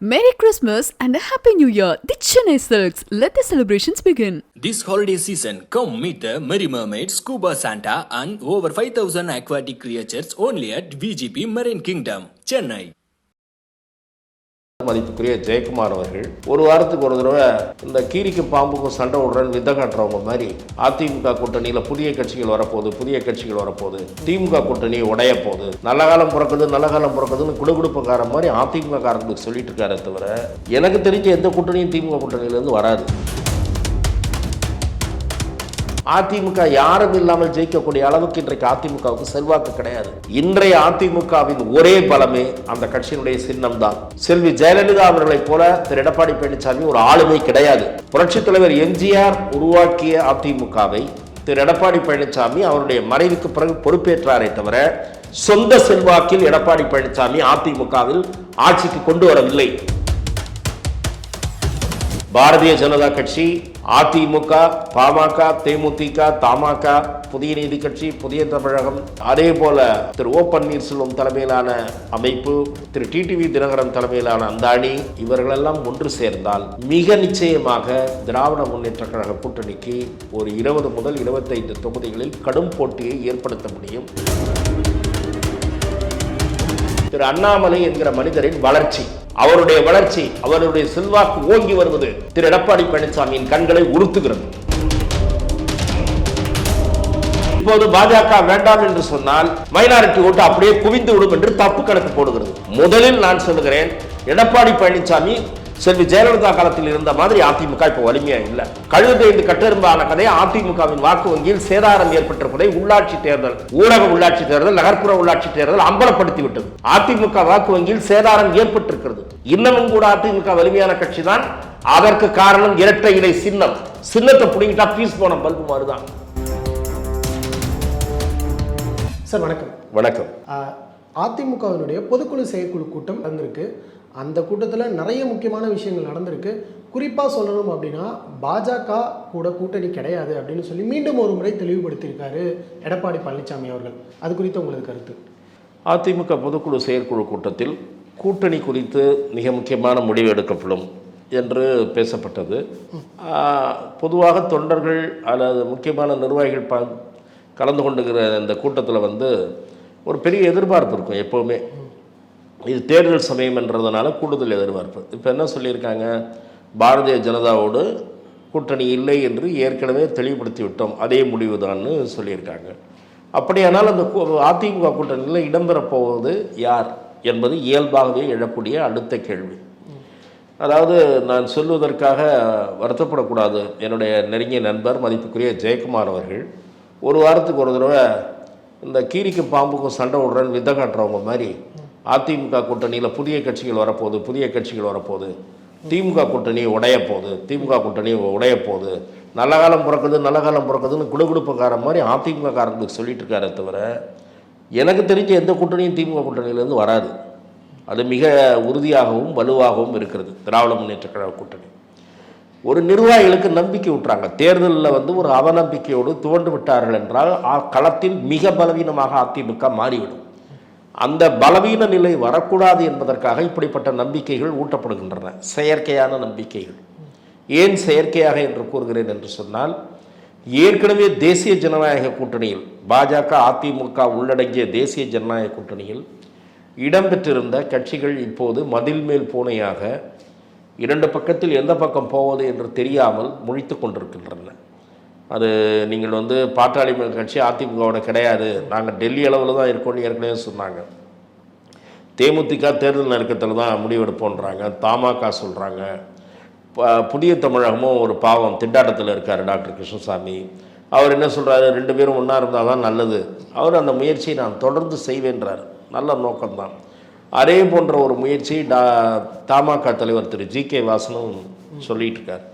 Merry Christmas and a Happy New Year. The Chennai Silks. Let the celebrations begin. This holiday season, come meet the Merry Mermaid, Scuba Santa, and over 5000 aquatic creatures only at VGP Marine Kingdom, Chennai. மதிப்புக்குரிய ஜெயக்குமார் அவர்கள் ஒரு வாரத்துக்கு ஒரு தடவை இந்த கீரிக்கும் பாம்புக்கும் சண்டை விடுறன்னு வித்த காட்டுறவங்க மாதிரி அதிமுக கூட்டணியில் புதிய கட்சிகள் வரப்போகுது புதிய கட்சிகள் வரப்போகுது திமுக கூட்டணி உடைய போகுது. நல்ல காலம் பிறக்குது நல்ல காலம் பிறக்குதுன்னு குடுகுடுப்புக்கார மாதிரி அதிமுக காரங்களுக்கு சொல்லிட்டு இருக்காரே தவிர எனக்கு தெரிஞ்ச எந்த கூட்டணியும் திமுக கூட்டணியிலேருந்து வராது. அதிமுக யாரும் இல்லாமல் ஜெயிக்கக்கூடிய அளவுக்கு இன்றைக்கு அதிமுகவுக்கு செல்வாக்கு கிடையாது. இன்றைய அதிமுகவின் ஒரே பலமே அந்த கட்சியினுடைய சின்னம் தான் செல்வி ஜெயலலிதா அவர்களை போல திரு எடப்பாடி பழனிசாமி ஒரு ஆளுமை கிடையாது. புரட்சித் தலைவர் எம்ஜிஆர் உருவாக்கிய அதிமுகவை திரு எடப்பாடி பழனிசாமி அவருடைய மறைவுக்கு பிறகு பொறுப்பேற்றாரே தவிர சொந்த செல்வாக்கில் எடப்பாடி பழனிசாமி அதிமுகவில் ஆட்சிக்கு கொண்டு வரவில்லை. பாரதிய ஜனதா கட்சி அதிமுக பாமக தேமுதிக தமாக புதிய நீதி கட்சி புதிய தமிழகம். அதே போல திரு ஓ பன்னீர்செல்வம் தலைமையிலான அமைப்பு திரு டிடிவி தினகரன் தலைமையிலான அந்த அணி இவர்களெல்லாம் ஒன்று சேர்ந்தால் மிக நிச்சயமாக திராவிட முன்னேற்ற கழக கூட்டணிக்கு ஒரு இருபது முதல் இருபத்தைந்து தொகுதிகளில் கடும் போட்டியை ஏற்படுத்த முடியும். திரு அண்ணாமலை என்கிற மனிதரின் வளர்ச்சி. அவருடைய வளர்ச்சி அவருடைய செல்வாக்கு ஓங்கி வருவது திரு எடப்பாடி பழனிசாமியின் கண்களை உறுத்துகிறது. இப்போது பாஜக வேண்டாம் என்று சொன்னால் மைனாரிட்டி ஓட்டு அப்படியே குவிந்து விடும் என்று தப்பு கணக்கு போடுகிறது. முதலில் நான் சொல்லுகிறேன் எடப்பாடி பழனிசாமி செல்வி ஜெயலலிதா காலத்தில் இருந்த மாதிரி அதிமுக இப்போ வலிமையா இல்லை. கழுதைந்து கட்டெரும்பான கதை அதிமுகவின் வாக்கு வங்கியில் சேதாரம் ஏற்பட்டிருப்பதை உள்ளாட்சி தேர்தல் ஊரக உள்ளாட்சி தேர்தல் நகர்ப்புற உள்ளாட்சி தேர்தல் அம்பலப்படுத்தி விட்டது அதிமுக வாக்கு வங்கியில் சேதாரம் ஏற்பட்டிருக்கிறது. இன்னமும் கூட அதிமுக வலிமையான கட்சி தான் அதற்கு காரணம் இரட்டை இலை சின்னம். சின்னத்தை பிடிங்கிட்டா பீஸ் போன பல்பு மாதிரிதான் சார் வணக்கம். வணக்கம். அதிமுகவினுடைய பொதுக்குழு செயற்குழு கூட்டம் நடந்திருக்கு. அந்த கூட்டத்தில் நிறைய முக்கியமான விஷயங்கள் நடந்திருக்கு. குறிப்பாக சொல்லணும் அப்படின்னா பாஜக கூட கூட்டணி கிடையாது அப்படின்னு சொல்லி மீண்டும் ஒரு முறை தெளிவுபடுத்தியிருக்காரு எடப்பாடி பழனிசாமி அவர்கள். அது குறித்து உங்களது கருத்து. அதிமுக பொதுக்குழு செயற்குழு கூட்டத்தில் கூட்டணி குறித்து மிக முக்கியமான முடிவு எடுக்கப்படும் என்று பேசப்பட்டது. பொதுவாக தொண்டர்கள் அல்லது முக்கியமான நிர்வாகிகள் ப கலந்து கொண்டுகிற இந்த கூட்டத்தில் வந்து ஒரு பெரிய எதிர்பார்ப்பு இருக்கும் எப்போவுமே. இது தேர்தல் சமயம்ன்றதுனால கூடுதல் எதிர்பார்ப்பு. இப்போ என்ன சொல்லியிருக்காங்க? பாரதிய ஜனதாவோடு கூட்டணி இல்லை என்று ஏற்கனவே தெளிவுபடுத்தி விட்டோம் அதே முடிவு தான்னு சொல்லியிருக்காங்க. அப்படியானால் அந்த அதிமுக கூட்டணியில் இடம்பெறப்போவது யார் என்பது இயல்பாகவே எழக்கூடிய அடுத்த கேள்வி. அதாவது நான் சொல்வதற்காக வருத்தப்படக்கூடாது. என்னுடைய நெருங்கிய நண்பர் மதிப்புக்குரிய ஜெயக்குமார் அவர்கள் ஒரு வாரத்துக்கு ஒரு தடவை இந்த கீரிக்கும் பாம்புக்கும் சண்டை விடுறேன்னு வித்த காட்டுறவங்க மாதிரி அதிமுக கூட்டணியில் புதிய கட்சிகள் வரப்போகுது புதிய கட்சிகள் வரப்போகுது. திமுக கூட்டணி உடையப்போகுது திமுக கூட்டணி உடைய போகுது நல்ல காலம் பிறக்குது நல்ல காலம் பிறக்குதுன்னு குடுகுடுப்புக்கார மாதிரி அதிமுக காரங்களுக்கு சொல்லிட்டு இருக்காரே தவிர எனக்கு தெரிஞ்ச எந்த கூட்டணியும் திமுக கூட்டணியிலேருந்து வராது. அது மிக உறுதியாகவும் வலுவாகவும் இருக்கிறது. திராவிட முன்னேற்ற கழக கூட்டணி. ஒரு நிர்வாகிகளுக்கு நம்பிக்கை விட்டுறாங்க தேர்தலில் வந்து ஒரு அவநம்பிக்கையோடு துவண்டு விட்டார்கள் என்றால் களத்தில் மிக பலவீனமாக அதிமுக மாறிவிடும். அந்த பலவீன நிலை வரக்கூடாது என்பதற்காக இப்படிப்பட்ட நம்பிக்கைகள் ஊட்டப்படுகின்றன செயற்கையான நம்பிக்கைகள். ஏன் செயற்கையாக என்று கூறுகிறேன் என்று சொன்னால் ஏற்கனவே தேசிய ஜனநாயக கூட்டணியில் பாஜக அதிமுக உள்ளடங்கிய தேசிய ஜனநாயக கூட்டணியில் இடம்பெற்றிருந்த கட்சிகள் இப்போது மதில் மேல் பூனையாக இரண்டு பக்கத்தில் எந்த பக்கம் போவது என்று தெரியாமல் முழித்து கொண்டிருக்கின்றன. அது நீங்கள் வந்து பாட்டாளி கட்சி அதிமுகவோட கிடையாது. நாங்கள் டெல்லி அளவில் தான் இருக்கோம்னு ஏற்கனவே சொன்னாங்க. தேமுதிக தேர்தல் நெருக்கத்தில் தான் முடிவெடுப்போன்றாங்க. தமாக சொல்கிறாங்க புதிய தமிழகமும் ஒரு பாவம். திண்டாட்டத்தில் இருக்கார் டாக்டர் கிருஷ்ணசாமி. அவர் என்ன சொல்கிறாரு ரெண்டு பேரும் ஒன்றா இருந்தால் தான் நல்லது. அவர் அந்த முயற்சியை நான் தொடர்ந்து செய்வேன்றார். நல்ல நோக்கம்தான். அதே போன்ற ஒரு முயற்சி டா தமாக தலைவர் திரு ஜி கே வாசனும் சொல்லிட்டு இருக்கார்.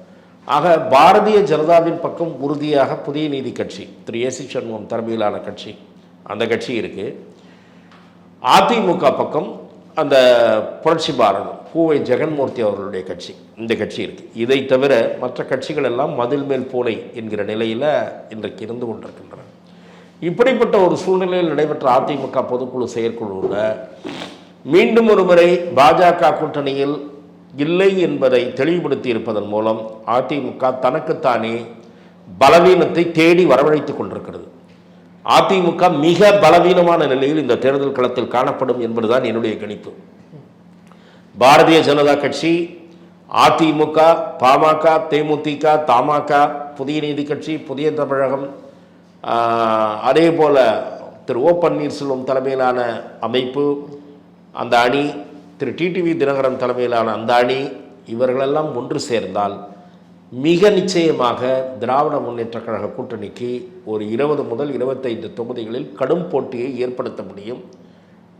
ஆக பாரதிய ஜனதாவின் பக்கம் உறுதியாக புதிய நீதி கட்சி திரு ஏசி சண்முகம் தலைமையிலான கட்சி அந்த கட்சி இருக்குது அதிமுக பக்கம் அந்த புரட்சி பாரதம் பூவை ஜெகன்மூர்த்தி அவர்களுடைய கட்சி இந்த கட்சி இருக்குது இதை தவிர மற்ற கட்சிகள் எல்லாம் மதில் மேல் பூனை என்கிற நிலையில் இன்றைக்கு இருந்து கொண்டிருக்கின்றன. இப்படிப்பட்ட ஒரு சூழ்நிலையில் நடைபெற்ற அதிமுக பொதுக்குழு செயற்குழுவில் மீண்டும் ஒரு முறை பாஜக கூட்டணியில் இல்லை என்பதை தெளிவுபடுத்தி இருப்பதன் மூலம் அதிமுக தனக்குத்தானே பலவீனத்தை தேடி வரவழைத்துக் கொண்டிருக்கிறது. அதிமுக மிக பலவீனமான நிலையில் இந்த தேர்தல் களத்தில் காணப்படும் என்பதுதான் என்னுடைய கணிப்பு. பாரதிய ஜனதா கட்சி அதிமுக பாமக தேமுதிக தமாக புதிய நீதி கட்சி புதிய தமிழகம் அதே போல் திரு ஓ பன்னீர்செல்வம் தலைமையிலான அமைப்பு அந்த அணி திரு டிடிவி தினகரன் தலைமையிலான அந்த அணி இவர்களெல்லாம் ஒன்று சேர்ந்தால் மிக நிச்சயமாக திராவிட முன்னேற்றக் கழக கூட்டணிக்கு ஒரு இருபது முதல் இருபத்தைந்து தொகுதிகளில் கடும் போட்டியை ஏற்படுத்த முடியும்.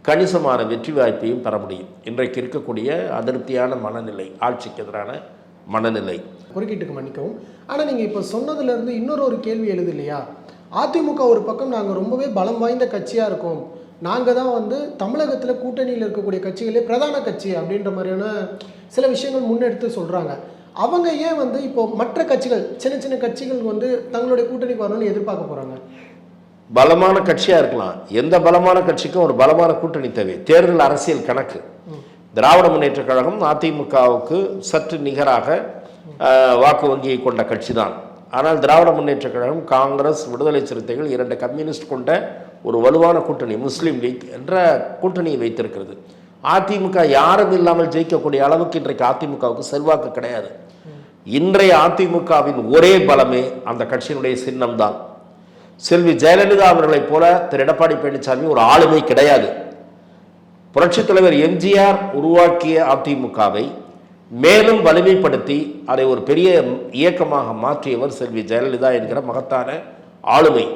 கணிசமான வெற்றி வாய்ப்பையும் பெற முடியும். இன்றைக்கு இருக்கக்கூடிய அதிருப்தியான மனநிலை ஆட்சிக்கு எதிரான மனநிலை. குறுக்கிட்டுக்கு மன்னிக்கவும். ஆனால் நீங்கள் இப்போ சொன்னதுலேருந்து இன்னொரு ஒரு கேள்வி எழுது இல்லையா? அதிமுக ஒரு பக்கம் நாங்கள் ரொம்பவே பலம் வாய்ந்த கட்சியாக இருக்கோம். நாங்கள் தான் வந்து தமிழகத்தில் கூட்டணியில் இருக்கக்கூடிய கட்சிகளே பிரதான கட்சி அப்படின்ற மாதிரியான சில விஷயங்கள் முன்னெடுத்து சொல்கிறாங்க அவங்க ஏன் வந்து இப்போ மற்ற கட்சிகள் சின்ன சின்ன கட்சிகள் வந்து தங்களுடைய கூட்டணிக்கு வரணும்னு எதிர்பார்க்க போகிறாங்க பலமான கட்சியாக இருக்கலாம். எந்த பலமான கட்சிக்கும் ஒரு பலமான கூட்டணி தேவை. தேர்தல் அரசியல் கணக்கு. திராவிட முன்னேற்றக் கழகம் அதிமுகவுக்கு சற்று நிகராக வாக்கு வங்கியை கொண்ட கட்சி தான் ஆனால் திராவிட முன்னேற்றக் கழகம் காங்கிரஸ் விடுதலை சிறுத்தைகள் இரண்டு கம்யூனிஸ்ட் கொண்ட ஒரு வலுவான கூட்டணி முஸ்லீம் லீக் என்ற கூட்டணியை வைத்திருக்கிறது. அதிமுக யாரும் இல்லாமல் ஜெயிக்கக்கூடிய அளவுக்கு இன்றைக்கு அதிமுகவுக்கு செல்வாக்கு கிடையாது. இன்றைய அதிமுகவின் ஒரே பலமே அந்த கட்சியினுடைய சின்னம்தான். செல்வி ஜெயலலிதா அவர்களைப் போல திரு எடப்பாடி பழனிசாமி ஒரு ஆளுமை கிடையாது. புரட்சித் தலைவர் எம்ஜிஆர் உருவாக்கிய அதிமுகவை மேலும் வலிமைப்படுத்தி அதை ஒரு பெரிய இயக்கமாக மாற்றியவர் செல்வி ஜெயலலிதா என்கிற மகத்தான ஆளுமை.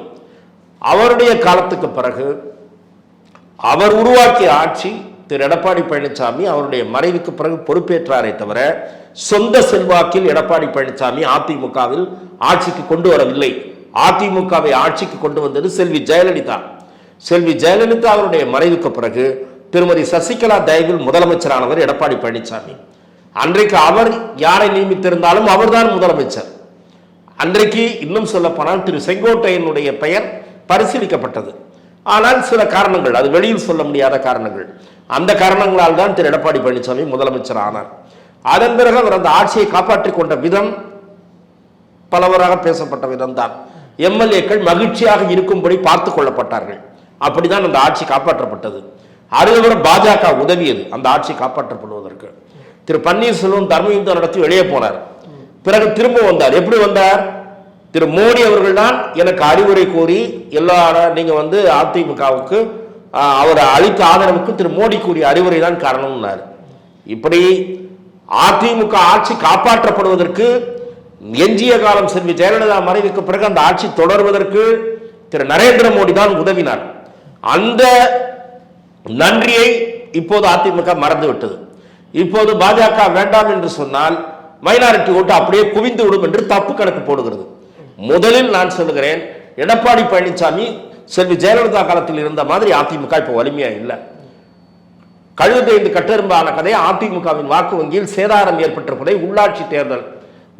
அவருடைய காலத்துக்கு பிறகு அவர் உருவாக்கிய ஆட்சி திரு. எடப்பாடி பழனிசாமி அவருடைய மறைவுக்கு பிறகு பொறுப்பேற்றாரே தவிர சொந்த செல்வாக்கில் எடப்பாடி பழனிசாமி அதிமுகவில் ஆட்சிக்கு கொண்டு வரவில்லை. அதிமுகவை ஆட்சிக்கு கொண்டு வந்தது செல்வி ஜெயலலிதா. செல்வி ஜெயலலிதா அவருடைய மறைவுக்கு பிறகு திருமதி சசிகலா தயவில் முதலமைச்சரானவர் எடப்பாடி பழனிசாமி. அன்றைக்கு அவர் யாரை நியமித்திருந்தாலும் அவர்தான் முதலமைச்சர். அன்றைக்கு இன்னும் சொல்லப்போனால் திரு. செங்கோட்டையனுடைய பெயர் பரிசீலிக்கப்பட்டது. ஆனால் சில காரணங்கள் அது வெளியில் சொல்ல முடியாத காரணங்கள். அந்த காரணங்களால் தான் திரு. எடப்பாடி பழனிசாமி முதலமைச்சர் ஆனார். அதன் பிறகு அவர் அந்த ஆட்சியை காப்பாற்றிக் கொண்ட விதம் பலவராக பேசப்பட்ட விதம்தான். எம்எல்ஏக்கள் மகிழ்ச்சியாக இருக்கும்படி பார்த்து கொள்ளப்பட்டார்கள். அப்படிதான் அந்த ஆட்சி காப்பாற்றப்பட்டது. அதுக்கப்புறம் பாஜக உதவியது அந்த ஆட்சி காப்பாற்றப்படுவதற்கு. திரு. பன்னீர்செல்வம் தர்மயுத்தம் நடத்தி வெளியே போனார். பிறகு திரும்ப வந்தார். எப்படி வந்தார்? திரு மோடி அவர்கள் தான் எனக்கு அறிவுரை கூறி எல்லா நீங்கள் வந்து அதிமுகவுக்கு அவர் அளித்த ஆதரவுக்கு திரு மோடி கூறிய அறிவுரை தான் காரணம்னார். இப்படி அதிமுக ஆட்சி காப்பாற்றப்படுவதற்கு எஞ்சிய காலம் செல்வி ஜெயலலிதா மறைவுக்கு பிறகு அந்த ஆட்சி தொடர்வதற்கு திரு நரேந்திர மோடி தான் உதவினார். அந்த நன்றியை இப்போது அதிமுக மறந்துவிட்டது. இப்போது பாஜக வேண்டாம் என்று சொன்னால் மைனாரிட்டி ஓட்டு அப்படியே குவிந்து விடும் என்று தப்பு கணக்கு போடுகிறது. முதலில் நான் சொல்லுகிறேன் எடப்பாடி பழனிசாமி செல்வி ஜெயலலிதா காலத்தில் இருந்த மாதிரி அதிமுக இப்போ வலிமையா இல்லை. கழுதைந்து கட்டெரும்பான கதை அதிமுகவின் வாக்கு வங்கியில் சேதாரம் ஏற்பட்டிருப்பதை உள்ளாட்சி தேர்தல்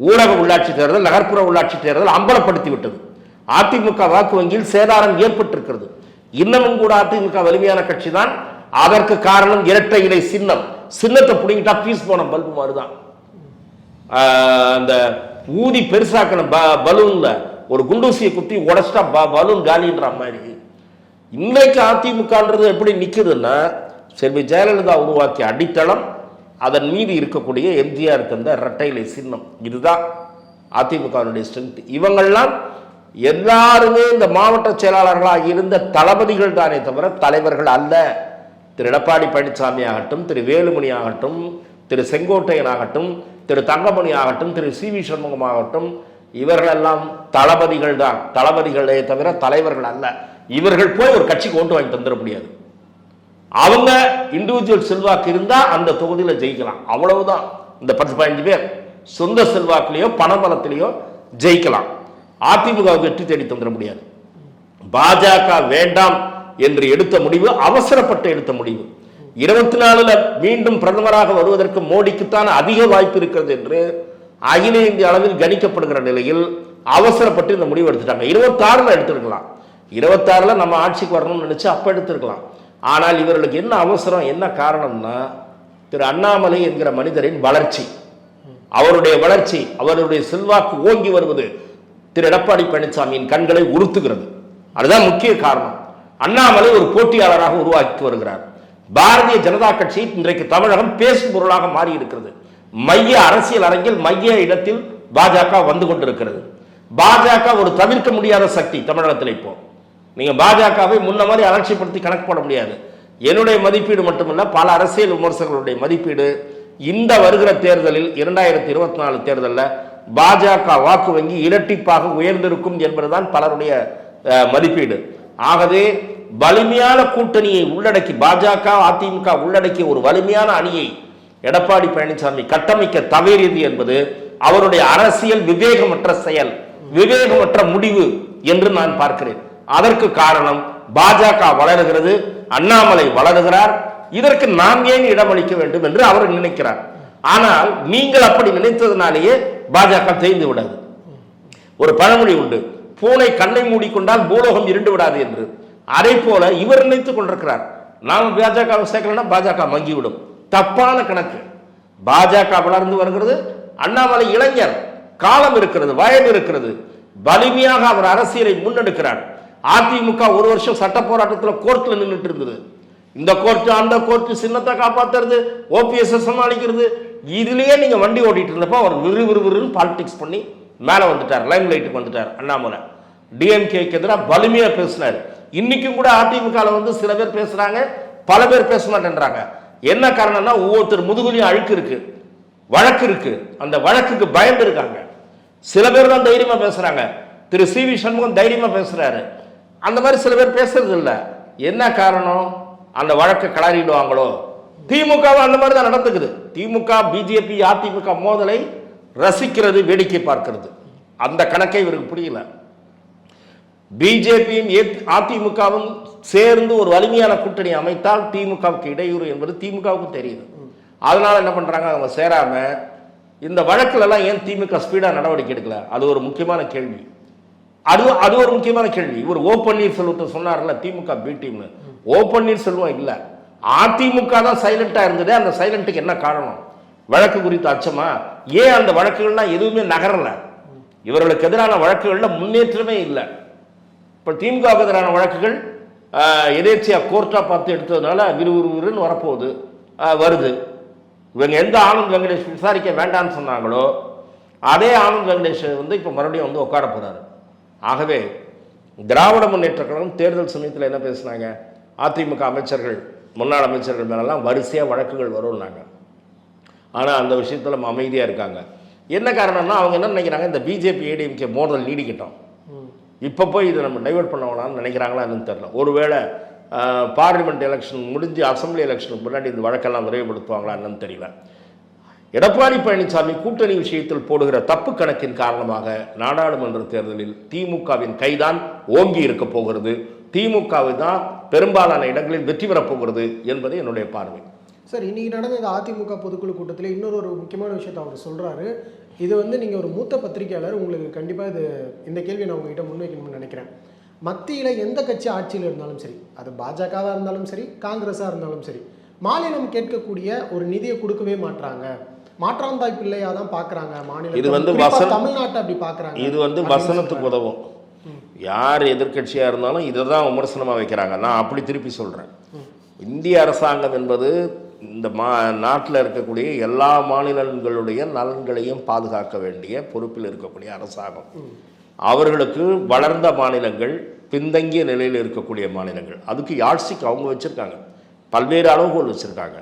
ஊரக உள்ளாட்சி தேர்தல் நகர்ப்புற உள்ளாட்சி தேர்தல் அம்பலப்படுத்தி விட்டது. அதிமுக வாக்கு வங்கியில் சேதாரம் ஏற்பட்டிருக்கிறது. இன்னமும் கூட அதிமுக வலிமையான கட்சி தான். அதற்கு காரணம் இரட்டை இலை சின்னம். சின்னத்தை பிடிங்கிட்டா பீஸ் போன பல்பு மாதிரிதான் ஆஹ் அந்த ஊதி பெருசாக்கின ப பலூன்ல. ஒரு குண்டூசியை குத்தி உடச்சிட்டா ப பலூன் காலின்ற மாதிரி. இன்றைக்கு அதிமுகன்றது எப்படி நிற்குதுன்னா செல்வி ஜெயலலிதா உருவாக்கிய அடித்தளம் அதன் மீது இருக்கக்கூடிய எம்ஜிஆர் தந்த இரட்டைலை சின்னம். இதுதான் அதிமுகவினுடைய ஸ்ட்ரென்த் இவங்கள்லாம் எல்லாருமே இந்த மாவட்ட செயலாளர்களாக இருந்த தளபதிகள் தானே தவிர தலைவர்கள் அல்ல. திரு எடப்பாடி பழனிசாமி ஆகட்டும் திரு வேலுமணி ஆகட்டும் திரு செங்கோட்டையன் ஆகட்டும் திரு தங்கமணி ஆகட்டும் திரு சி வி சண்முகம் ஆகட்டும் இவர்களெல்லாம் தளபதிகள் தான் தளபதிகளே தவிர தலைவர்கள் அல்ல. இவர்கள் போய் ஒரு கட்சிக்கு ஓட்டு வாங்கி தந்துட முடியாது. அவங்க இண்டிவிஜுவல் செல்வாக்கு இருந்தால் அந்த தொகுதியில் ஜெயிக்கலாம். அவ்வளவுதான். இந்த பத்து பதினஞ்சு பேர் சொந்த செல்வாக்குலேயோ பணபலத்திலேயோ ஜெயிக்கலாம். அதிமுகவுக்கு வெற்றி தேடி தந்துட முடியாது. பாஜக வேண்டாம் என்று எடுத்த முடிவு அவசரப்பட்டு எடுத்த முடிவு. இருபத்தி நாலுல மீண்டும் பிரதமராக வருவதற்கு மோடிக்குத்தான் அதிக வாய்ப்பு இருக்கிறது என்று அகில இந்திய அளவில் கணிக்கப்படுகிற நிலையில் அவசரப்பட்டு இந்த முடிவு எடுத்துட்டாங்க. இருபத்தாறுல எடுத்திருக்கலாம். இருபத்தாறுல நம்ம ஆட்சிக்கு வரணும்னு நினைச்சு அப்ப எடுத்திருக்கலாம். ஆனால் இவர்களுக்கு என்ன அவசரம் என்ன காரணம்னா திரு அண்ணாமலை என்கிற மனிதரின் வளர்ச்சி. அவருடைய வளர்ச்சி அவருடைய செல்வாக்கு ஓங்கி வருவது திரு எடப்பாடி பழனிசாமியின் கண்களை உறுத்துகிறது. அதுதான் முக்கிய காரணம். அண்ணாமலை ஒரு போட்டியாளராக உருவாக்கி வருகிறார். பாரதிய ஜனதா கட்சி இன்றைக்கு தமிழகம் பேசும் பொருளாக மாறி இருக்கிறது மைய அரசியல் அரங்கில் மைய இடத்தில் பாஜக வந்து கொண்டிருக்கிறது. பாஜக ஒரு தவிர்க்க முடியாத சக்தி தமிழகத்தில் இப்போ. நீங்க பாஜகவை முன்ன மாதிரி அலட்சியப்படுத்தி கணக்கு போட முடியாது. என்னுடைய மதிப்பீடு மட்டுமல்ல பல அரசியல் விமர்சகர்களுடைய மதிப்பீடு. இந்த வருகிற தேர்தலில் இரண்டாயிரத்தி இருபத்தி நாலு தேர்தலில் பாஜக வாக்கு வங்கி இரட்டிப்பாக உயர்ந்திருக்கும் என்பதுதான் பலருடைய மதிப்பீடு. ஆகவே வலிமையான கூட்டணியை உள்ளடக்கி பாஜக அதிமுக உள்ளடக்கிய ஒரு வலிமையான அணியை எடப்பாடி பழனிசாமி கட்டமைக்க தவறியது என்பது அவருடைய அரசியல் விவேகமற்ற செயல் விவேகமற்ற முடிவு என்று நான் பார்க்கிறேன். அதற்கு காரணம் பாஜக வளருகிறது அண்ணாமலை வளருகிறார். இதற்கு நாம் ஏன் இடமளிக்க வேண்டும் என்று அவர் நினைக்கிறார். ஆனால் நீங்கள் அப்படி நினைத்ததுனாலேயே பாஜக தேய்ந்து விடாது. ஒரு பழமொழி உண்டு பூனை கண்ணை மூடிக்கொண்டால் பூலோகம் இருண்டு விடாது என்று. அதை போல இவர் நினைத்துக் கொண்டிருக்கிறார். நாம் பாஜகவை சேர்க்கலன்னா பாஜக மங்கிவிடும். தப்பான கணக்கு. பாஜக வளர்ந்து வருகிறது. அண்ணாமலை இளைஞர். காலம் இருக்கிறது வயது இருக்கிறது. வலிமையாக அவர் அரசியலை முன்னெடுக்கிறார். அதிமுக ஒரு வருஷம் சட்ட போராட்டத்தில் கோர்ட்டில் நின்றுட்டு இருந்தது. இந்த கோர்ட்டு அந்த கோர்ட்டு சின்னத்தை காப்பாற்றுறது ஓபிஎஸ் சமாளிக்கிறது. இதுலேயே நீங்கள் வண்டி ஓட்டிகிட்டு இருந்தப்போ அவர் விறு விறுவிறுன்னு பாலிடிக்ஸ் பண்ணி மேலே வந்துட்டார் லைம் லைட்டுக்கு வந்துட்டார் அண்ணாமலை. டிஎம்கேக்கு எதிராக வலிமையாக பேசினார். இன்னைக்கும் கூட அதிமுகவில் வந்து சில பேர் பேசுகிறாங்க பல பேர் பேச மாட்டேன்றாங்க. என்ன காரணம்னா ஒவ்வொருத்தர் முதுகுலையும் அழுக்கு இருக்குது வழக்கு இருக்குது அந்த வழக்குக்கு பயந்து இருக்காங்க. சில பேர் தான் தைரியமாக பேசுகிறாங்க திரு சி வி சண்முகம் தைரியமாக பேசுகிறாரு அந்த மாதிரி சில பேர் பேசுறது இல்லை. என்ன காரணம்? அந்த வழக்கை கிளறிடுவாங்களோ திமுகவும் அந்த மாதிரி தான் நடந்துக்குது. திமுக பிஜேபி அதிமுக மோதலை ரசிக்கிறது வேடிக்கை பார்க்கிறது. அந்த கணக்கை இவருக்கு புரியல. பிஜேபியும் அதிமுகவும் சேர்ந்து ஒரு வலிமையான கூட்டணி அமைத்தால் திமுகவுக்கு இடையூறு என்பது திமுகவுக்கு தெரியுது. அதனால என்ன பண்றாங்க? அவங்க சேராம இந்த வழக்கிலலாம் ஏன் திமுக ஸ்பீடா நடவடிக்கை எடுக்கல? அது ஒரு முக்கியமான கேள்வி. அது அது ஒரு முக்கியமான கேள்வி. இவர் ஓ பன்னீர்செல்வத்தை சொன்னார்ல திமுக பி டீம்னு ஓ பன்னீர்செல்வம் இல்லை. அதிமுக தான் சைலண்டா இருந்தது அந்த சைலண்ட்டுக்கு என்ன காரணம்? வழக்கு குறித்த அச்சமா? ஏன் அந்த வழக்குகள்லாம் எதுவுமே நகரல? இவர்களுக்கு எதிரான வழக்குகள்ல முன்னேற்றமே இல்லை. இப்போ திமுகவுக்கு எதிரான வழக்குகள் எதேச்சியாக கோர்ட்டாக பார்த்து எடுத்ததுனால விறுவிறுவிறுன்னு வரப்போகுது. வருது. இவங்க எந்த ஆனந்த் வெங்கடேஷ் விசாரிக்க வேண்டாம்னு சொன்னாங்களோ அதே ஆனந்த் வெங்கடேஷ் வந்து இப்போ மறுபடியும் வந்து உட்கார போகிறாரு ஆகவே திராவிட முன்னேற்ற கழகம் தேர்தல் சமயத்தில் என்ன பேசுனாங்க? அதிமுக அமைச்சர்கள் முன்னாள் அமைச்சர்கள் மேலெல்லாம் வரிசையாக வழக்குகள் வரும்னாங்க. ஆனால் அந்த விஷயத்தில் அமைதியாக இருக்காங்க. என்ன காரணம்னா அவங்க என்ன நினைக்கிறாங்க? இந்த பிஜேபி ஏடிஎம்கே மோதல் நீடிக்கிட்டோம். இப்போ போய் இதை நம்ம டைவெர்ட் பண்ணவங்களான்னு நினைக்கிறாங்களா என்னன்னு தெரில ஒருவேளை பார்லிமெண்ட் எலெக்ஷன் முடிஞ்சு அசம்பிளி எலெக்ஷனுக்கு முன்னாடி இந்த வழக்கெல்லாம் விரைவுபடுத்துவாங்களா என்னன்னு தெரியல. எடப்பாடி பழனிசாமி கூட்டணி விஷயத்தில் போடுகிற தப்பு கணக்கின் காரணமாக நாடாளுமன்ற தேர்தலில் திமுகவின் கைதான் ஓங்கி இருக்க போகிறது. திமுகவை தான் பெரும்பாலான இடங்களில் வெற்றி பெறப் போகிறது என்பது என்னுடைய பார்வை. சார் இன்னைக்கு நடந்த இந்த அதிமுக பொதுக்குழு கூட்டத்தில் இன்னொரு ஒரு முக்கியமான விஷயத்தை அவர் சொல்றாரு. இது வந்து நீங்கள் ஒரு மூத்த பத்திரிகையாளர் உங்களுக்கு கண்டிப்பாக இது இந்த கேள்வி நான் உங்ககிட்ட முன்வைக்கணும்னு நினைக்கிறேன். மத்தியில் எந்த கட்சி ஆட்சியில் இருந்தாலும் சரி அது பாஜகவாக இருந்தாலும் சரி காங்கிரஸாக இருந்தாலும் சரி மாநிலம் கேட்கக்கூடிய ஒரு நிதியை கொடுக்கவே மாட்றாங்க. மாற்றாந்தாய் பிள்ளையா தான் பார்க்குறாங்க மாநிலம் இது வந்து தமிழ்நாட்டை அப்படி பார்க்குறாங்க இது வந்து வசனத்துக்கு உதவும். யார் எதிர்க்கட்சியாக இருந்தாலும் இதை தான் விமர்சனமாக வைக்கிறாங்க. நான் அப்படி திருப்பி சொல்கிறேன் இந்திய அரசாங்கம் என்பது இந்த மா நாட்டில் இருக்கக்கூடிய எல்லா மாநிலங்களுடைய நலன்களையும் பாதுகாக்க வேண்டிய பொறுப்பில் இருக்கக்கூடிய அரசாங்கம். அவர்களுக்கு வளர்ந்த மாநிலங்கள் பின்தங்கிய நிலையில் இருக்கக்கூடிய மாநிலங்கள். அதுக்கு யாழ்ஸ்டிக் அவங்க வச்சுருக்காங்க. பல்வேறு அளவுகோல் வச்சுருக்காங்க.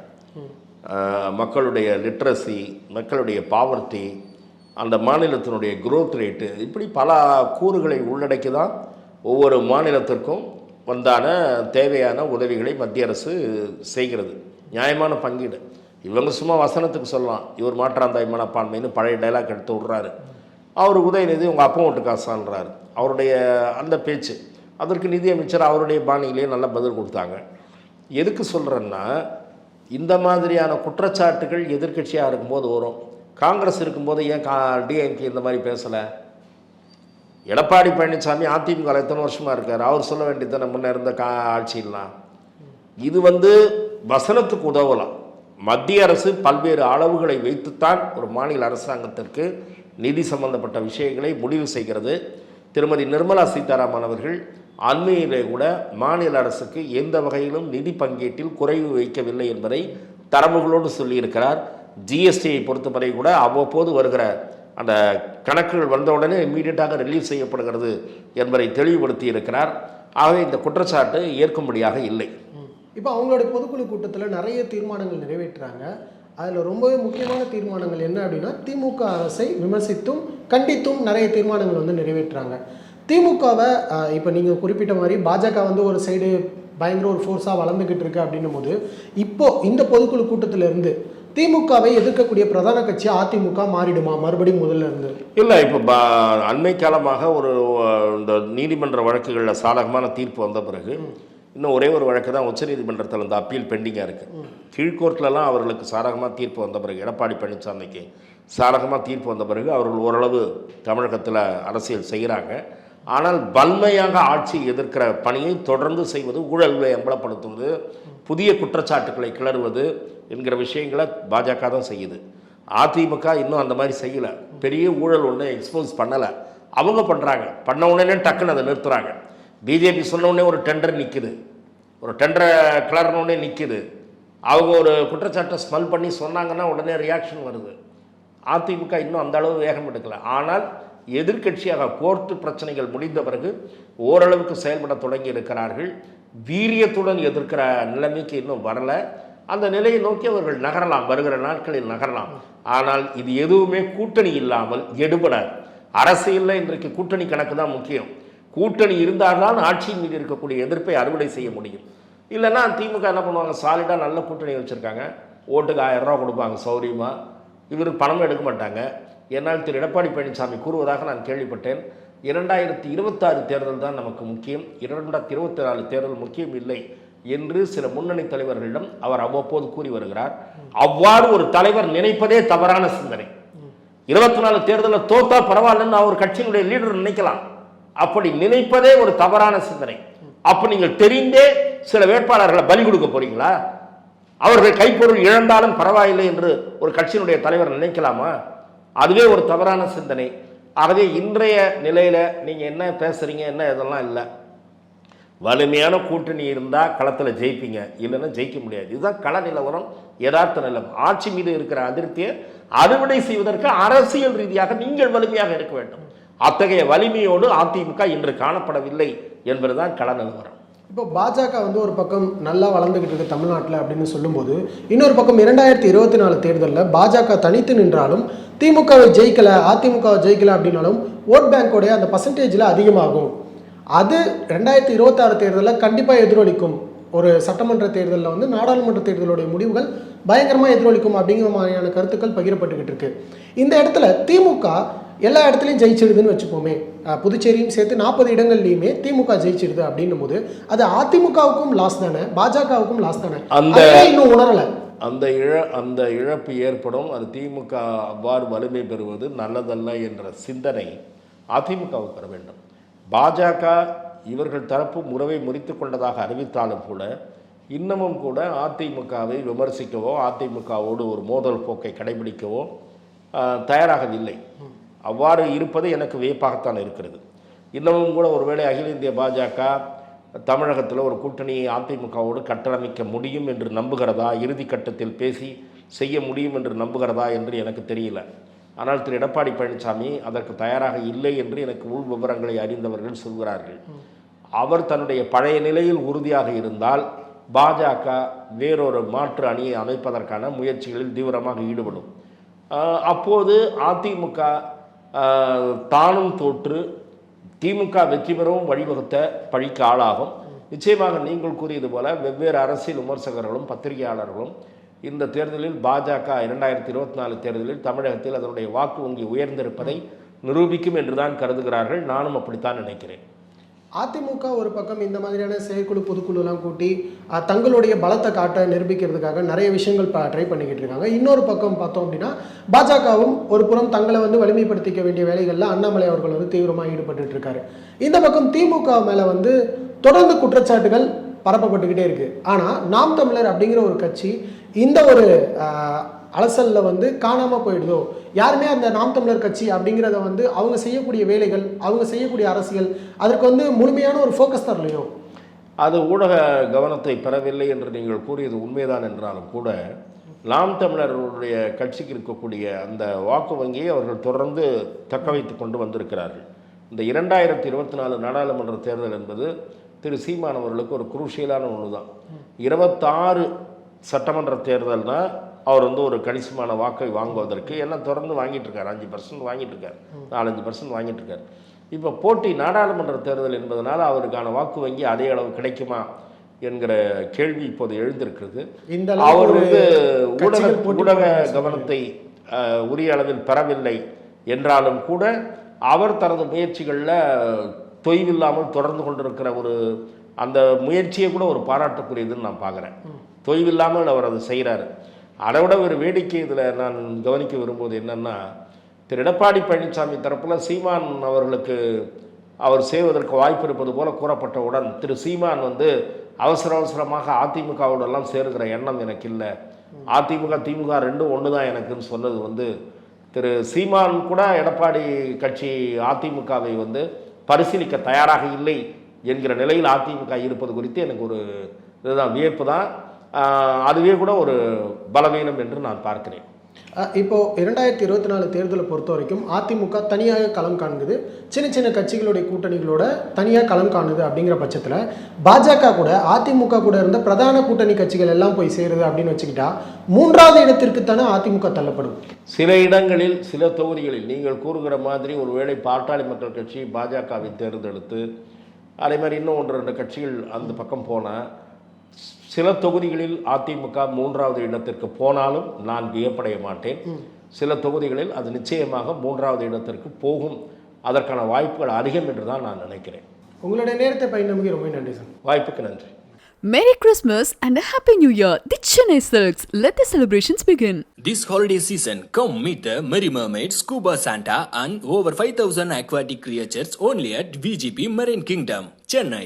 மக்களுடைய லிட்ரஸி மக்களுடைய பாவர்ட்டி அந்த மாநிலத்தினுடைய growth ரேட்டு இப்படி பல கூறுகளை உள்ளடக்கி தான் ஒவ்வொரு மாநிலத்திற்கும் வந்தான தேவையான உதவிகளை மத்திய அரசு செய்கிறது. நியாயமான பங்கீடு. இவங்க சும்மா வசனத்துக்கு சொல்லலாம். இவர் மாற்றாந்தாய் மனப்பான்மைன்னு பழைய டைலாக் எடுத்து விட்றாரு. அவர் உதயநிதி உங்கள் அப்பா ஓட்டு காசான்றாரு. அவருடைய அந்த பேச்சு அதற்கு நிதியமைச்சர் அவருடைய பாணியிலேயே நல்ல பதில் கொடுத்தாங்க. எதுக்கு சொல்கிறேன்னா இந்த மாதிரியான குற்றச்சாட்டுகள் எதிர்க்கட்சியாக இருக்கும்போது வரும். காங்கிரஸ் இருக்கும்போது ஏன் கா டிஎம்கே இந்த மாதிரி பேசலை? எடப்பாடி பழனிசாமி அதிமுக எத்தனை வருஷமாக இருக்கார்? அவர் சொல்ல வேண்டியது முன்னே இருந்த கா ஆட்சியெல்லாம். இது வந்து வசனத்துக்கு உதவலாம். மத்திய அரசு பல்வேறு அளவுகளை வைத்துத்தான் ஒரு மாநில அரசாங்கத்திற்கு நிதி சம்பந்தப்பட்ட விஷயங்களை முடிவு செய்கிறது. திருமதி நிர்மலா சீதாராமன் அவர்கள் அண்மையிலே கூட மாநில அரசுக்கு எந்த வகையிலும் நிதி பங்கீட்டில் குறைவு வைக்கவில்லை என்பதை தரவுகளோடு சொல்லியிருக்கிறார். ஜிஎஸ்டியை பொறுத்தவரை கூட அவ்வப்போது வருகிற அந்த கணக்குகள் வந்தவுடனே இம்மீடியட்டாக ரிலீஸ் செய்யப்படுகிறது என்பதை தெளிவுபடுத்தி இருக்கிறார் ஆகவே இந்த குற்றச்சாட்டு ஏற்கும்படியாக இல்லை. இப்போ அவங்களுடைய பொதுக்குழு கூட்டத்தில் நிறைய தீர்மானங்கள் நிறைவேற்றுறாங்க. அதில் ரொம்பவே முக்கியமான தீர்மானங்கள் என்ன அப்படின்னா திமுக அரசை விமர்சித்தும் கண்டித்தும் நிறைய தீர்மானங்கள் வந்து நிறைவேற்றுறாங்க. திமுகவை இப்போ நீங்கள் குறிப்பிட்ட மாதிரி பாஜக வந்து ஒரு சைடு பயங்கர ஒரு ஃபோர்ஸாக வளர்ந்துக்கிட்டு இருக்கு அப்படின்னும் போது இப்போது இந்த பொதுக்குழு கூட்டத்திலிருந்து திமுகவை எதிர்க்கக்கூடிய பிரதான கட்சி அதிமுக மாறிடுமா? மறுபடியும் முதல்ல இருந்து. இல்லை இப்போ அண்மை காலமாக ஒரு இந்த நீதிமன்ற வழக்குகளில் சாதகமான தீர்ப்பு வந்த பிறகு இன்னும் ஒரே ஒரு வழக்கு தான் உச்சநீதிமன்றத்தில் இந்த அப்பீல் பெண்டிங்காக இருக்குது கீழ்கோர்ட்லலாம் அவர்களுக்கு சாதகமாக தீர்ப்பு வந்த பிறகு எடப்பாடி பழனிசாமிக்கு சாதகமாக தீர்ப்பு வந்த பிறகு அவர்கள் ஓரளவு தமிழகத்தில் அரசியல் செய்கிறாங்க ஆனால் வன்மையாக ஆட்சி எதிர்க்கிற பணியை தொடர்ந்து செய்வது ஊழல்களை அம்பலப்படுத்துவது புதிய குற்றச்சாட்டுக்களை கிளறுவது என்கிற விஷயங்களை பாஜக தான் செய்யுது. அதிமுக இன்னும் அந்த மாதிரி செய்யலை. பெரிய ஊழல் ஒன்று எக்ஸ்போஸ் பண்ணலை. அவங்க பண்ணுறாங்க பண்ண உடனே டக்குன்னு அதை நிறுத்துறாங்க. பிஜேபி சொன்னோடனே ஒரு டெண்டர் நிற்குது ஒரு டெண்டரை கிளறினோடனே நிற்குது அவங்க ஒரு குற்றச்சாட்டை ஸ்மெல் பண்ணி சொன்னாங்கன்னா உடனே ரியாக்ஷன் வருது. அதிமுக இன்னும் அந்த அளவு வேகம் எடுக்கலை. ஆனால் எதிர்க்கட்சியாக கோர்ட்டு பிரச்சனைகள் முடிந்த பிறகு ஓரளவுக்கு செயல்பட தொடங்கி இருக்கிறார்கள். வீரியத்துடன் எதிர்க்கிற நிலைமைக்கு இன்னும் வரலை. அந்த நிலையை நோக்கி அவர்கள் நகரலாம். வருகிற நாட்களில் நகரலாம். ஆனால் இது எதுவுமே கூட்டணி இல்லாமல் எடுபடாது. அரசியலில் இன்றைக்கு கூட்டணி கணக்கு தான் முக்கியம். கூட்டணி இருந்தால்தான் ஆட்சியின் மீது இருக்கக்கூடிய எதிர்ப்பை அறுவடை செய்ய முடியும். இல்லைன்னா திமுக என்ன பண்ணுவாங்க? சாலிடாக நல்ல கூட்டணி வச்சுருக்காங்க. ஓட்டுக்கு ஆயிரரூவா கொடுப்பாங்க சௌரியமாக இவருக்கு பணம் எடுக்க மாட்டாங்க. என்னால் திரு. எடப்பாடி பழனிசாமி கூறுவதாக நான் கேள்விப்பட்டேன். இரண்டாயிரத்தி இருபத்தாறு தேர்தல் தான் நமக்கு முக்கியம். இரண்டாயிரத்தி இருபத்தி நாலு தேர்தல் முக்கியம் இல்லை என்று சில முன்னணி தலைவர்களிடம் அவர் அவ்வப்போது கூறி வருகிறார். அவ்வாறு ஒரு தலைவர் நினைப்பதே தவறான சிந்தனை. இருபத்தி நாலு தேர்தலில் தோத்தா பரவாயில்லன்னு அவர் கட்சியினுடைய லீடர் நினைக்கலாம். அப்படி நினைப்பதே ஒரு தவறான சிந்தனை. அப்போ நீங்கள் தெரிந்தே சில வேட்பாளர்களை பலி கொடுக்க போறீங்களா? அவர்கள் கைப்பொருள் இழந்தாலும் பரவாயில்லை என்று ஒரு கட்சியினுடைய தலைவர் நினைக்கலாமா? அதுவே ஒரு தவறான சிந்தனை. ஆகவே இன்றைய நிலையில் நீங்கள் என்ன பேசுகிறீங்க என்ன இதெல்லாம் இல்லை. வலிமையான கூட்டணி இருந்தால் களத்தில் ஜெயிப்பீங்க. இல்லைன்னா ஜெயிக்க முடியாது. இதுதான் கள நிலவரம் யதார்த்த நிலம். ஆட்சி மீது இருக்கிற அதிருப்தியை அறுவடை செய்வதற்கு அரசியல் ரீதியாக நீங்கள் வலிமையாக இருக்க வேண்டும். அத்தகைய வலிமையோடு அதிமுக இன்று காணப்படவில்லை என்பதுதான் கள நிலவரம். இப்போ பாஜக வந்து ஒரு பக்கம் நல்லா வளர்ந்துகிட்டு இருக்கு தமிழ்நாட்டில் அப்படின்னு சொல்லும்போது இன்னொரு பக்கம் இரண்டாயிரத்தி இருபத்தி நாலு தேர்தலில் பாஜக தனித்து நின்றாலும் திமுகவை ஜெயிக்கல அதிமுகவை ஜெயிக்கல அப்படின்னாலும் ஓட் பேங்கோடைய அந்த பர்சன்டேஜில் அதிகமாகும். அது ரெண்டாயிரத்தி இருபத்தாறு தேர்தலில் கண்டிப்பாக எதிரொலிக்கும். ஒரு சட்டமன்ற தேர்தலில் வந்து நாடாளுமன்ற தேர்தலுடைய முடிவுகள் பயங்கரமாக எதிரொலிக்கும் அப்படிங்கிற மாதிரியான கருத்துக்கள் பகிரப்பட்டுக்கிட்டு இருக்கு. இந்த இடத்துல திமுக எல்லா இடத்துலையும் ஜெயிச்சிடுதுன்னு வச்சுப்போமே. புதுச்சேரியும் சேர்த்து நாற்பது இடங்கள்லையுமே திமுக ஜெயிச்சிடுது அப்படின்னும் போது அது அதிமுகவுக்கும் லாஸ் தானே? பாஜகவுக்கும் லாஸ் தானே? அந்த- இன்னும் உணரலை. அந்த இழ அந்த இழப்பு ஏற்படும். அது திமுக அவ்வாறு வலிமை பெறுவது நல்லதல்ல என்ற சிந்தனை அதிமுகவுக்கு வர வேண்டும். பாஜக இவர்கள் தரப்பு உறவை முறித்து கொண்டதாக அறிவித்தாலும் கூட இன்னமும் கூட அதிமுகவை விமர்சிக்கவோ அதிமுகவோடு ஒரு மோதல் போக்கை கடைபிடிக்கவோ தயாராகவில்லை. அவ்வாறு இருப்பது எனக்கு வியப்பாகத்தான் இருக்கிறது. இன்னமும் கூட ஒருவேளை அகில இந்திய பாஜக தமிழகத்தில் ஒரு கூட்டணியை அதிமுகவோடு கட்டமைக்க முடியும் என்று நம்புகிறதா இறுதி கட்டத்தில் பேசி செய்ய முடியும் என்று நம்புகிறதா என்று எனக்கு தெரியல. ஆனால் திரு எடப்பாடி பழனிசாமி அதற்கு தயாராக இல்லை என்று எனக்கு உள் விவரங்களை அறிந்தவர்கள் சொல்கிறார்கள். அவர் தன்னுடைய பழைய நிலையில் உறுதியாக இருந்தால் பாஜக வேறொரு மாற்று அணியை அமைப்பதற்கான முயற்சிகளில் தீவிரமாக ஈடுபடும். அப்போது அதிமுக தானும் தோற்று திமுக வெற்றி பெறவும் வழிவகுத்த பழிக்கு ஆளாகும். நிச்சயமாக நீங்கள் கூறியது போல வெவ்வேறு அரசியல் விமர்சகர்களும் பத்திரிகையாளர்களும் இந்த தேர்தலில் பாஜக இரண்டாயிரத்தி இருபத்தி நாலு தேர்தலில் தமிழகத்தில் அதனுடைய வாக்கு வங்கி உயர்ந்திருப்பதை நிரூபிக்கும் என்று தான் கருதுகிறார்கள். நானும் அப்படித்தான் நினைக்கிறேன். அதிமுக ஒரு பக்கம் இந்த மாதிரியான செயற்குழு பொதுக்குழுலாம் கூட்டி தங்களுடைய பலத்தை காட்ட நிரூபிக்கிறதுக்காக நிறைய விஷயங்கள் ட்ரை பண்ணிக்கிட்டு இருக்காங்க. இன்னொரு பக்கம் பார்த்தோம் அப்படின்னா பாஜகவும் ஒரு புறம் தங்களை வந்து வலிமைப்படுத்திக்க வேண்டிய வேலைகளில் அண்ணாமலை அவர்கள் வந்து தீவிரமாக ஈடுபட்டு இருக்காரு. இந்த பக்கம் திமுக மேலே வந்து தொடர்ந்து குற்றச்சாட்டுகள் பரப்பப்பட்டுக்கிட்டே இருக்கு. ஆனால் நாம் தமிழர் அப்படிங்கிற ஒரு கட்சி இந்த ஒரு அலசலில் அலசல்ல வந்து காணாமல் போயிடுதோ? யாருமே அந்த நாம் தமிழர் கட்சி அப்படிங்கிறத வந்து அவங்க செய்யக்கூடிய வேலைகள் அவங்க செய்யக்கூடிய அரசியல் அதற்கு வந்து முழுமையான ஒரு ஃபோக்கஸ் தரலையோ அது ஊடக கவனத்தை பெறவில்லை என்று நீங்கள் கூறியது உண்மைதான் என்றாலும் கூட நாம் தமிழர்களுடைய கட்சிக்கு இருக்கக்கூடிய அந்த வாக்கு வங்கியை அவர்கள் தொடர்ந்து தக்க வைத்து கொண்டு வந்திருக்கிறார்கள். இந்த இரண்டாயிரத்தி இருபத்தி நாலு நாடாளுமன்ற தேர்தல் என்பது திரு சீமான் அவர்களுக்கு ஒரு குரூஷியலான ஒன்று தான் இருபத்தாறு சட்டமன்ற தேர்தல்னா அவர் வந்து ஒரு கணிசமான வாக்கை வாங்குவதற்கு எல்லாம் தொடர்ந்து வாங்கிட்டு இருக்காரு. அஞ்சு பர்சன்ட் வாங்கிட்டு இருக்காரு. நாலஞ்சு பர்சன்ட் வாங்கிட்டு இருக்காரு. இப்போ போட்டி நாடாளுமன்ற தேர்தல் என்பதனால் அவருக்கான வாக்கு வங்கி அதே அளவு கிடைக்குமா என்கிற கேள்வி இப்போது எழுந்திருக்கிறது. இந்த அவர் வந்து ஊடக ஊடக கவனத்தை உரிய அளவில் பெறவில்லை என்றாலும் கூட அவர் தனது முயற்சிகளில் தொய்வில்லாமல் தொடர்ந்து கொண்டிருக்கிற ஒரு அந்த முயற்சியை கூட ஒரு பாராட்டக்கூடியதுன்னு நான் பார்க்குறேன். தொய்வில்லாமல் அவர் அதை செய்கிறாரு. அதை விட ஒரு வேடிக்கை இதில் நான் கவனிக்க விரும்புவது என்னன்னா திரு எடப்பாடி பழனிசாமி தரப்பில் சீமான் அவர்களுக்கு அவர் செய்வதற்கு வாய்ப்பு இருப்பது போல கூறப்பட்டவுடன் திரு சீமான் வந்து அவசர அவசரமாக அதிமுகவோடெல்லாம் சேருகிற எண்ணம் எனக்கு இல்லை. அதிமுக திமுக ரெண்டும் ஒன்று தான் எனக்குன்னு சொன்னது வந்து திரு சீமான் கூட எடப்பாடி கட்சி அதிமுகவை வந்து பரிசீலிக்க தயாராக இல்லை என்கிற நிலையில் அதிமுக இருப்பது குறித்து எனக்கு ஒரு இதுதான் வியப்பு தான் அதுவே கூட ஒரு பலவீனம் என்று நான் பார்க்கிறேன். இப்போது இரண்டாயிரத்தி இருபத்தி நாலு தேர்தலை பொறுத்த வரைக்கும் அதிமுக தனியாக களம் காண்குது சின்ன சின்ன கட்சிகளுடைய கூட்டணிகளோட தனியாக களம் காணுது அப்படிங்கிற பட்சத்தில் பாஜக கூட அதிமுக கூட இருந்த பிரதான கூட்டணி கட்சிகள் எல்லாம் போய் சேருது அப்படின்னு வச்சுக்கிட்டா மூன்றாவது இடத்திற்கு தானே அதிமுக தள்ளப்படும். சில இடங்களில் சில தொகுதிகளில் நீங்கள் கூறுகிற மாதிரி ஒருவேளை பாட்டாளி மக்கள் கட்சி பாஜகவை தேர்ந்தெடுத்து அதே மாதிரி இன்னும் ஒன்று ரெண்டு கட்சிகள் அந்த பக்கம் போனால் சில தொகுதிகளில் அதிமுக மூன்றாவது இடத்திற்கு போனாலும் நான் வியப்படைய மாட்டேன் சில தொகுதிகளில் அது நிச்சயமாக மூன்றாவது இடத்திற்கு போகும் அதற்கான வாய்ப்புகள் அதிகம் என்று தான் நான் நினைக்கிறேன் உங்களுடைய நேரத்தை பயணமிக்க ரொம்ப நன்றி சார் வாய்ப்புக்கு நன்றி Merry Christmas and a Happy New Year. The Chennai Silks. Let the celebrations begin. This holiday season, come meet the Merry Mermaid, Scuba Santa, and over 5000 aquatic creatures only at VGP Marine Kingdom, Chennai.